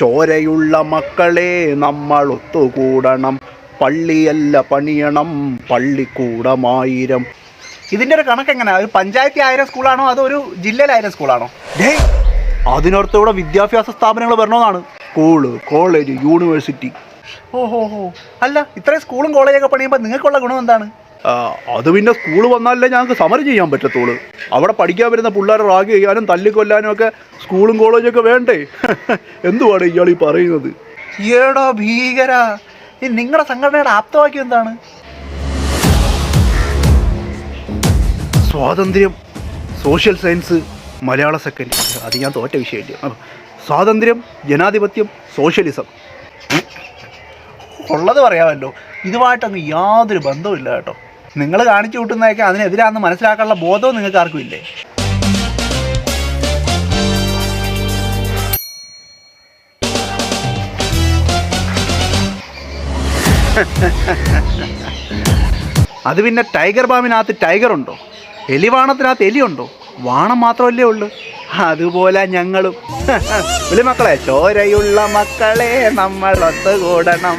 ചോരയുള്ള മക്കളെ നമ്മൾ ഒത്തുകൂടണം. പള്ളിയല്ല പണിയണം പള്ളിക്കൂടമായിരം. ഇതിന്റെ ഒരു കണക്ക് എങ്ങനെയാ ഒരു പഞ്ചായത്തിൽ ആയിരം സ്കൂളാണോ? അതോ ഒരു ജില്ലയിൽ ആയിരം സ്കൂളാണോ? ഡേ അതിനർത്ഥം ഇവിടെ വിദ്യാഭ്യാസ സ്ഥാപനങ്ങൾ വരണമെന്നാണ്. School college university. ഓ ഹോ ഹോ അല്ല ഇത്രയും സ്കൂളും കോളേജൊക്കെ പണിയുമ്പോൾ നിങ്ങൾക്കുള്ള ഗുണം എന്താണ്? അത് പിന്നെ സ്കൂൾ വന്നാലേ ഞങ്ങൾക്ക് സമരം ചെയ്യാൻ പറ്റത്തുള്ളൂ അവിടെ പഠിക്കാൻ വരുന്ന പിള്ളേരെ റാഗ് ചെയ്യാനും തല്ലിക്കൊല്ലാനും ഒക്കെ സ്കൂളും കോളേജൊക്കെ വേണ്ടേ എന്തുവാണ് ഇയാൾ ഈ പറയുന്നത് ഏടോ ഭീകര നിങ്ങളുടെ സംഘടനയുടെ ആപ്തവാക്യം എന്താണ് സ്വാതന്ത്ര്യം സോഷ്യൽ സയൻസ് മലയാള സെക്കൻഡ് അത് ഞാൻ തോറ്റ വിഷയമില്ല സ്വാതന്ത്ര്യം ജനാധിപത്യം സോഷ്യലിസം. ഉള്ളത് പറയാമല്ലോ ഇതുമായിട്ടങ്ങ് യാതൊരു ബന്ധവും ഇല്ല കേട്ടോ നിങ്ങൾ കാണിച്ചു കൂട്ടുന്നതൊക്കെ അതിനെതിരാന്ന് മനസ്സിലാക്കാനുള്ള ബോധവും നിങ്ങൾക്ക് ആർക്കും ഇല്ലേ? അത് പിന്നെ ടൈഗർ ബാമിനകത്ത് ടൈഗർ ഉണ്ടോ? എലിവാണത്തിനകത്ത് എലിയുണ്ടോ വാണം മാത്രമല്ലേ ഉള്ളൂ. അതുപോലെ ഞങ്ങളും. മക്കളെ ചോരയുള്ള മക്കളെ നമ്മൾ ഒത്തുകൂടണം.